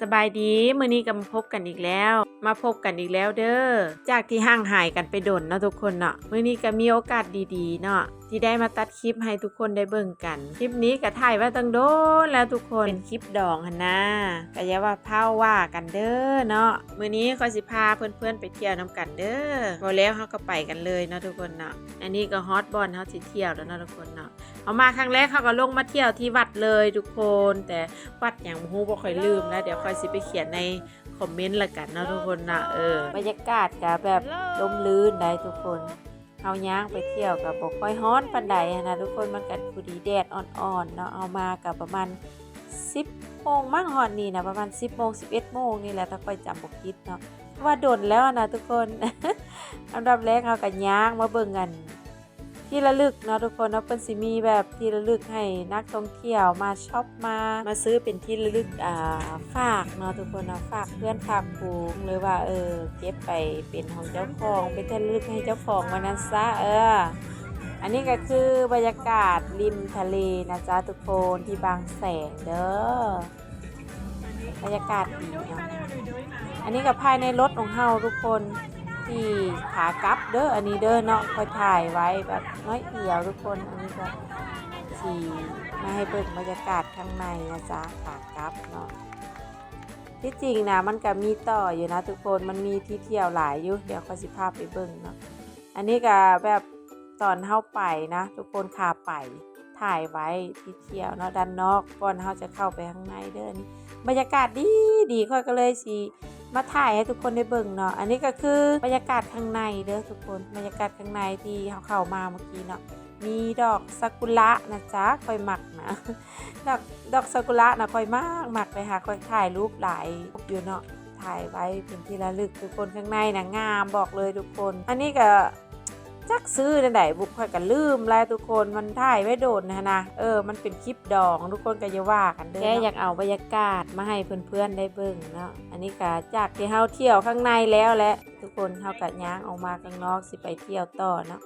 สบายดีมื้อนี้ก็มาพบกันอีกแล้ว มาพบกันอีกแล้วเด้อจากที่ห่างหายกันไปดนเนาะทุกคนเนาะมื้อนี้ก็มีโอกาสดีๆเนาะ ที่ได้มาตัดคลิปให้ทุกคนได้เบิ่งกัน คลิปนี้ก็ถ่ายไว้ตั้งโดนแล้วทุกคนเป็นคลิปดองหั่นนะก็อย่าว่าเผาว่ากันเด้อเนาะมื้อนี้ขอยสิพาเพื่อนๆไปเที่ยวนํกันเด้อพอแล้วเฮาก็ไปกันเลยเนาะทุกคนเนาะอันนี้ก็ฮอตบอลเฮาสิเที่ยวแล้วเนาะทุกคนเนาะเอามาครั้งแรกเขาก็ลงมาเที่ยวที่วัดเลยทุกคน แต่วัดอย่างบ่ฮู้บ่ค่อยลืมนะเดี๋ยวค่อยสิไปเขียนในคอมเมนต์ละกันเนาะทุกคนนะเออบรรยากาศก็แบบลมลื่นได้ทุกคน เฮาย่างไปเที่ยวกับบกค่อยฮ้อนปันใดนะทุกคนมันกัดผู้ดีแดดอ่อนๆเนาะเอามากับประมาณ 10โมงมั่งฮอนนี่นะประมาณ 10โมง11โมงนี่แหละถ้าค่อยจำบกคิดเนาะเพราะว่าโดนแล้วนะทุกคนอันดับแรกเอาก็ย่างมาเบิ่งกัน ที่ระลึกเนาะทุกคนเนาะเพิ่นสิมีแบบที่ระลึกให้นักท่องเที่ยวมาช็อปมา มาซื้อเป็นที่ระลึกอ่าฝากเนาะทุกคนเนาะฝากเพื่อนฝากฝูงหรือว่าเออเก็บไปเป็นของเจ้าของเป็นที่ระลึกให้เจ้าของวันนั้นซะเอออันนี้ก็คือบรรยากาศริมทะเลนะจ๊ะทุกคนที่บางแสนเด้อบรรยากาศดีเนาะอันนี้ก็ภายในรถของเฮาทุกคน ที่ขากลับเด้ออันนี้เด้อเนาะคอยถ่ายไว้แบบน้อยเดียวทุกคนอันนี้ก็สีมาให้เบิ่งบรรยากาศข้างในนะจ๊ะขากลับเนาะที่จริงนะมันก็มีต่ออยู่นะทุกคนมันมีที่เที่ยวหลายอยู่เดี๋ยวคอยสิพาพไปเบิ่งเนาะอันนี้ก็แบบตอนเข้าไปนะ ทุกคนขาไปถ่ายไว้ที่เที่ยวเนาะด้านนอกก่อนเขาจะเข้าไปข้างในเด้อนี่บรรยากาศดีดีค่อยก็เลยสิ มาถ่ายให้ทุกคนได้เบิ่งเนาะ อันนี้ก็คือบรรยากาศข้างในเด้อทุกคน บรรยากาศข้างในที่เขาเข้ามาเมื่อกี้เนาะ มีดอกซากุระนะจ๊ะคอยหมักนะ ดอกดอกซากุระนะคอยมากหมักไปหาคอยถ่ายรูปหลายอยู่เนาะ ถ่ายไว้เป็นที่ระลึกทุกคนข้างในนะงามบอกเลยทุกคน อันนี้ก็ จักซื้อในไหนบุกคอยกันลืมแล้วทุกคนมันถ่ายไว้โดนนะนะเออมันเป็นคลิปดองทุกคนก็จะว่ากันเด้อแค่อยากเอาบรรยากาศมาให้เพื่อนๆได้เบิ่งเนาะอันนี้ก็จากที่เฮาเที่ยวข้างในแล้วแหละทุกคนเฮากัย่างออกมาข้างนอกสิไปเที่ยวต่อเนาะ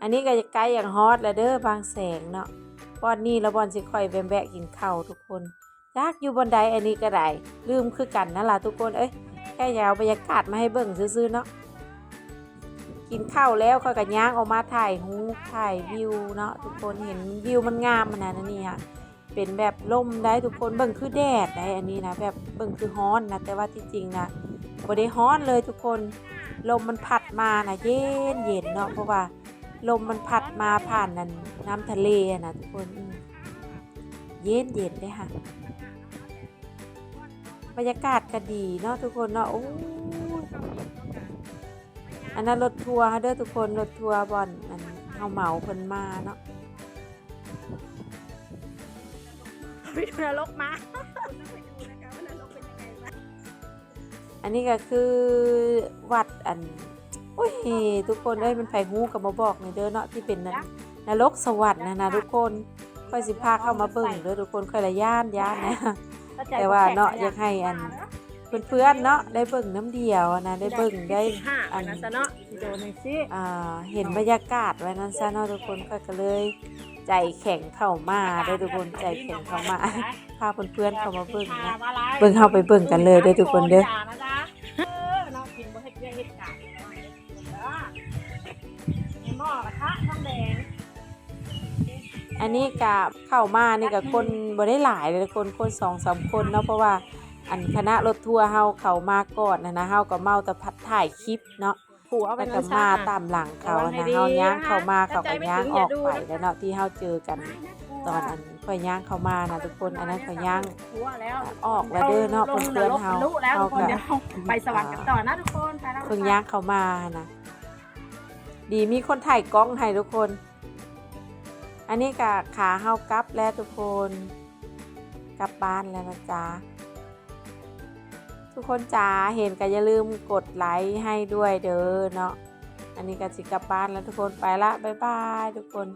อันนี้ก็จะใกล้อย่างฮอตแล้วเด้อบางแสงเนาะบอนนี้แล้วบอนสิค่อยแวะๆกินข้าวทุกคนจากอยู่บนใดอันนี้ก็ได้ลืมคือกันนั่นล่ะทุกคนเอ้ยแค่อยากเอาบรรยากาศมาให้เบิ่งซื่อๆเนาะ กินข้าวแล้วเขาก็ย่างออกมาถ่ายฮูถ่ายวิวเนาะทุกคนเห็นวิวมันงามมันนะนั่นนี่ค่ะเป็นแบบลมได้ทุกคนเบิ่งคือแดดได้อันนี้นะแบบเบิ่งคือฮ้อนนะแต่ว่าที่จริงนะบ่ได้ฮ้อนเลยทุกคนลมมันพัดมานะเย็นเย็นเนาะเพราะว่าลมมันพัดมาผ่านนั่นน้ำทะเลนะทุกคนเย็นเย็นเลยค่ะบรรยากาศก็ดีเนาะทุกคนเนาะโอ้ อันนั้นรถทัวร์เด้อทุกคนรถทัวร์บอนอันเฮาเหมาเพิ่นมาเนาะไปดูนรกมาอันนี้ก็คือวัดอันโอ้ยทุกคนเอ้ยมันไผฮู้ก็มาบอกหน่อยเด้อเนาะที่เป็นนนรกสวรรค์นะนะทุกคนค่อยสิพาเข้ามาเบิ่งเด้อทุกคนค่อยละย่านย่านนะแต่ว่าเนาะอยากให้อัน เพื่อนๆเนาะได้เบิ่งน้ำเดียวอะนะได้เบิ่งได้ห้าอัอันนนั้นซะเนาะโดนหน่อยสิอ่าเห็นบรรยากาศไว้นั้นซะเนาะทุกคนก็ก็เลย ใจแข็งเข้ามาเด้อทุกคนใจแข็งเข้ามาพาเพื่อนๆเข้ามาเบิ่งนะเบิ่งเข้าไปเบิ่งกันเลยเด้อทุกคนเด้อย่านะจ๊ะเออเนาะกินบ่เฮ็ดเรื่องเฮ็ดการเนาะไอ้หม้อกระทะทองแดงอันนี้ก็เข้ามานี่ก็คนบ่ได้หลายเลยคนคนสองสามคนเนาะเพราะว่า อันคณะรถทัวร์เฮาเข้ามาก่อนนะนะเฮาก็เมาแต่พัดถ่ายคลิปเนาะผัวเอาไปแล้วก็มาตามหลังเขานะเฮาย่างเข้ามาเขาก็ย่างออกไปแล้วเนาะที่เฮาเจอกันตอนอันค่อยย่างเข้ามานะทุกคนอันนั้นค่อยย่างผัวแล้วออกแล้วเด้อเนาะลงเพื่อนๆรกเฮาทะลุแล้วเฮาทุกคนก็เดี๋ยวไปสวรรค์กันต่อนะทุกคนไปแล้วเพิ่งย่างเข้ามานะดีมีคนถ่ายกล้องให้ทุกคน อันนี้ก็ขาเฮากลับแล้วทุกคน กลับบ้านแล้วนะจ๊ะ ทุกคนจ๋าเห็นก็อย่าลืมกดไลค์ให้ด้วยเด้อเนาะอันนี้ก็สิกลับบ้านแล้วทุกคนไปละบ๊ายบายทุกคน